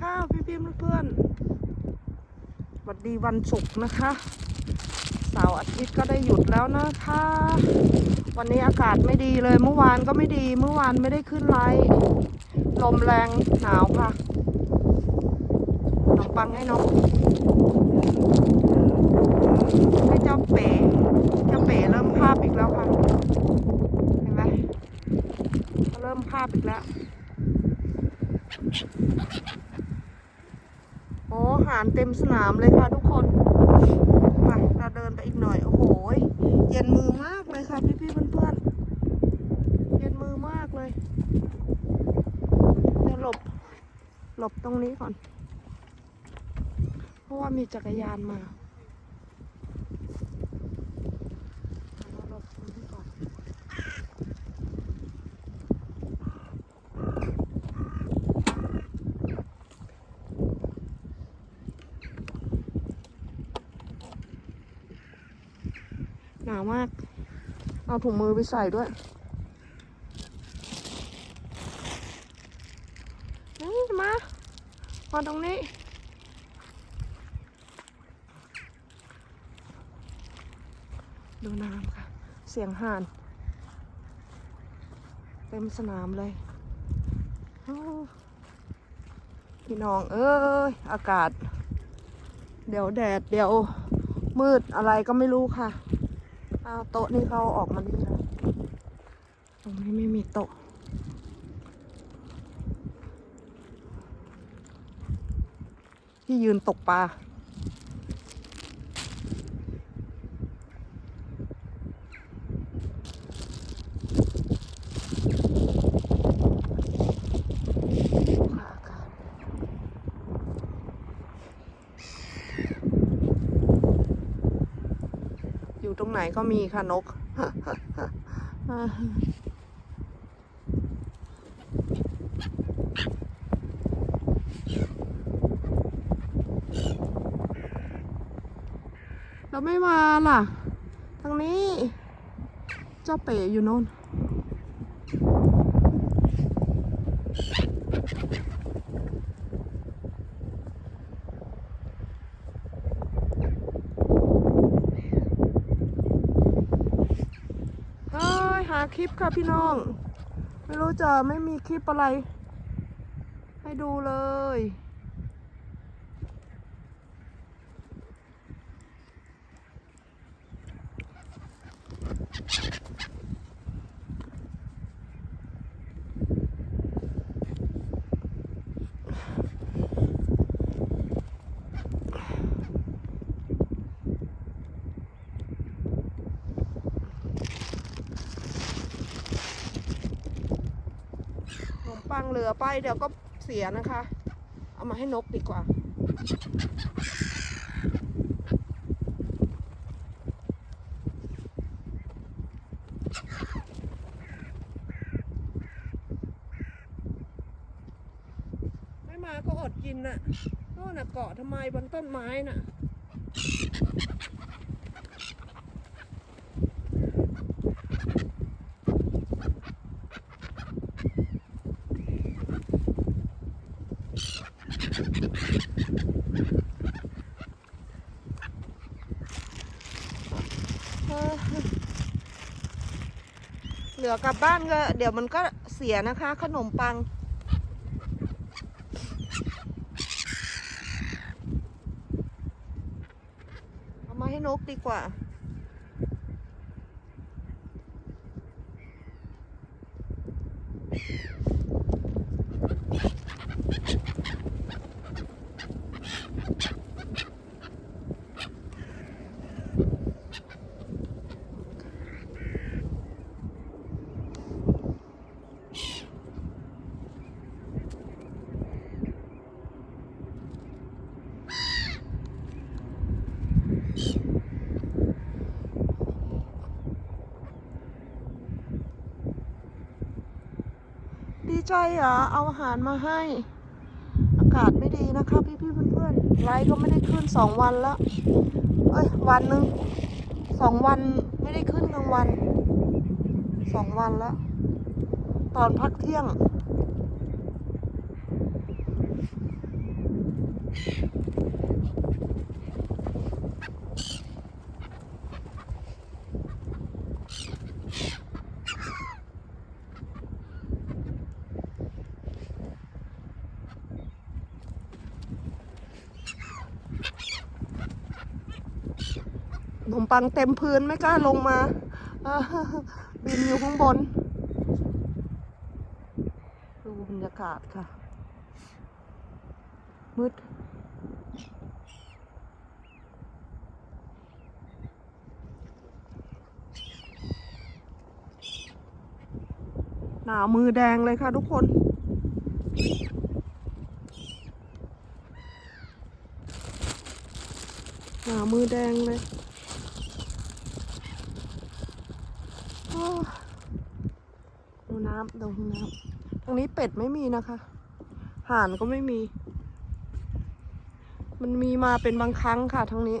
ค่ะพี่พี่ๆเพื่อนๆสวัสดีวันศุกร์นะคะเสาร์อาทิตย์ก็ได้หยุดแล้วนะคะ วันนี้อากาศไม่ดีเลยเมื่อวานก็ไม่ดี เมื่อวานไม่ได้ขึ้นไลฟ์ลมแรงหนาวค่ะขนมปังให้น้องให้เจ้าเป๋เจ้าเป๋เริ่มภาพอีกแล้วค่ะเห็นไหมเริ่มภาพอีกแล้ว โอ้หารเต็มสนามเลยค่ะทุกคนไปเราเดินไปอีกหน่อย โอ้โห เย็นมือมากเลยค่ะพี่พี่ๆเพื่อนๆ เย็นมือมากเลย เดี๋ยวหลบ หลบตรงนี้ก่อน เพราะว่ามีจักรยานมาหลบตรงนี้ก่อน หนาวมาก เอาถุงมือไปใส่ด้วยนี่มา มาตรงนี้ ดูน้ำค่ะ เสียงห่าน เต็มสนามเลย พี่น้องเอ้ย อากาศ เดี๋ยวแดด เดี๋ยวมืดอะไรก็ไม่รู้ค่ะ เอาโต๊ะนี่เขาออกมานี่แล้วตรงนี้ไม่มีโต๊ะที่ยืนตกปลา ค่ะอากาศอยู่ ตรงไหนก็มีค่ะนก เราไม่มาล่ะ ทางนี้ เจ้าเป๋อยู่โน่น เฮ้ย หา คลิปค่ะพี่น้อง ไม่รู้จะไม่มีคลิปอะไร ให้ดูเลยข เหลือไปเดี๋ยวก็เสียนะคะ เอามาให้นกดีกว่า ไม่มาก็อดกินน่ะโน่นน่ะเกาะทำไมบนต้นไม้น่ะ เหลือกลับบ้านก็ เดี๋ยวมันก็เสียนะคะ ขนมปัง เอามาให้นกดีกว่า ดีใจเหรอเอาอาหารมาให้ อากาศไม่ดีนะคะพี่พี่ๆเพื่อนๆไลฟ์ก็ไม่ได้ขึ้นสองวันแล้วเอ้ยวันหนึ่งสองวันไม่ได้ขึ้นกลางวันสองวันแล้ว ตอนพักเที่ยง ข นมปังเต็มพื้นไม่กล้าลงมาอ่าบินอยู่ข้างบน ดูบรรยากาศค่ะ มืดหนาวมือแดงเลยค่ะทุกคนหนาวมือแดงเลยโอ้ ดูน้ำดูน้ำตรงนี้เป็ดไม่มีนะคะ ห่านก็ไม่มี มันมีมาเป็นบางครั้งค่ะทั้งนี้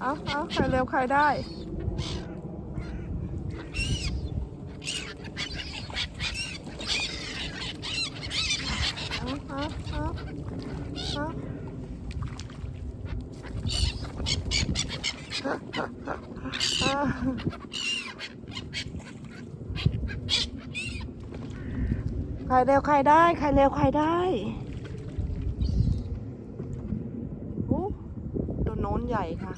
เอาเอาใครเร็วใครได้ เอาเอาเอาเอาใครเร็วใครได้ ใครเร็วใครได้โอ้ตัวโน้นใหญ่ค่ะ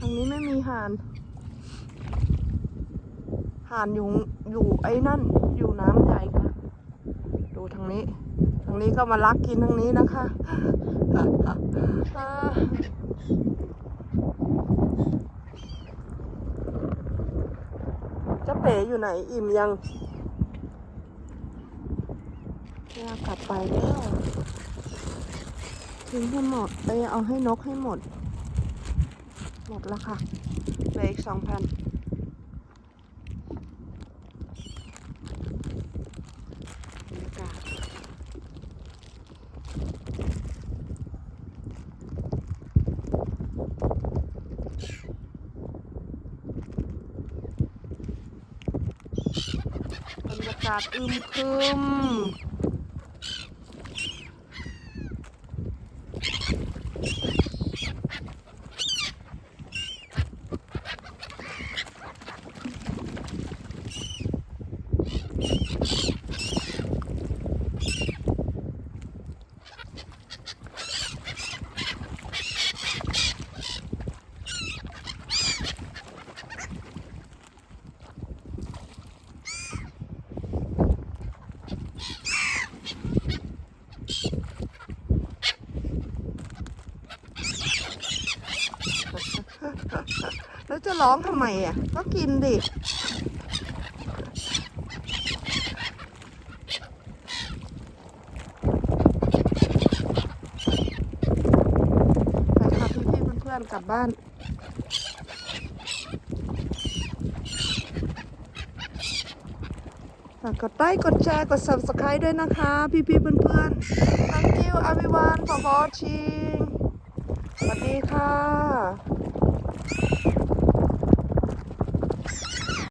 ทางนี้ไม่มีห่าน ห่านอยู่อยู่ไอ้นั่น อยู่น้ำใหญ่ค่ะ ดูทางนี้ ทางนี้ก็มาลักกินทางนี้นะคะ อ่าเจะเป๋อยู่ไหนอิ่มยังเนี่ยกลับไปแล้วทิ้งให้หมดไปเอาให้นกให้หมด หมดแล้วค่ะเหลืออีกสองพันบรรยากาศบรรยาศอึมครึม แล้วจะร้องทำไมอะ ก็กินดิไปค่ะพี่ๆเพื่อนๆกลับบ้านฝากกดไลค์กดแชร์กด subscribe ด้วยนะคะ พี่ๆเพื่อนๆ thank you everyone for watching ดีค่ะ